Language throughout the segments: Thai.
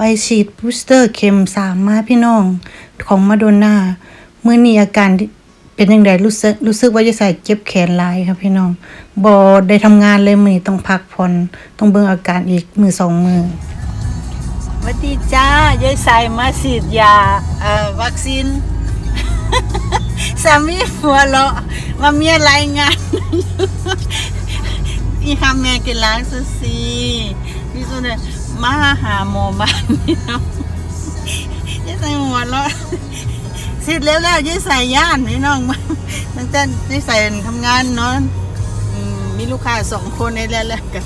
ไปฉีดบูสเตอร์เข็มสามมาพี่น้องของมาโดนนาเมื่อนี้อาการเป็นยังไงรู้สึกรู้สึกว่าจะใส่เจ็บแขนลายครับพี่น้องบอได้ทำงานเลยมือนี้ต้องพักผ่อนต้องเบิ่งอาการอีกมือสองมือสวัสดีจ้ายายใส่มาฉีดยาเอ่อวัคซีนสามีหัวเราะว่าเมียรายงานอีหาแม่กินล้างสุสี พี่สุดเนี่ยมาหาหมอบ้านนี่เนาะยายใส่หัวเราะฉีดแล้วแล้วยายใส่ย่านพี่น้องตั้งแต่ยายใส่ทำงานเนาะอืมมีลูกค้าสองคนในแล้วแล้วกัน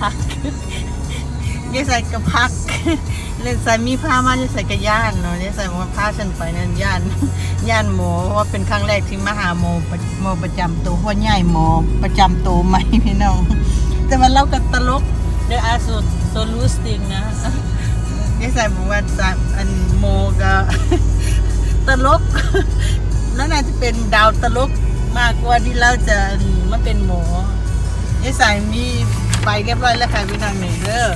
พักยายใส่กระพักเลยใส่มีผ้ามาจะใส่กระย่านเนาะยายใส่ว่าผ้าฉันไปนั่นย่านย่านหมอเพราะว่าเป็นครั้งแรกที่มาหาหมอประหมอประจำตัวหัวใหญ่หมอประจำตัวใหม่พี่น้อง แต่มันเล่ากับตลก เดอาโซโซลูสติงนะนี่ใส่บอกว่าสามอันโมก็ตลกนั่นน่าจะเป็นดาวตลกมากกว่าที่เราจะมาเป็นหมอยายสายมีไปเรียบร้อยแล้วค่ะพี่น้องหนึ่งเด้อ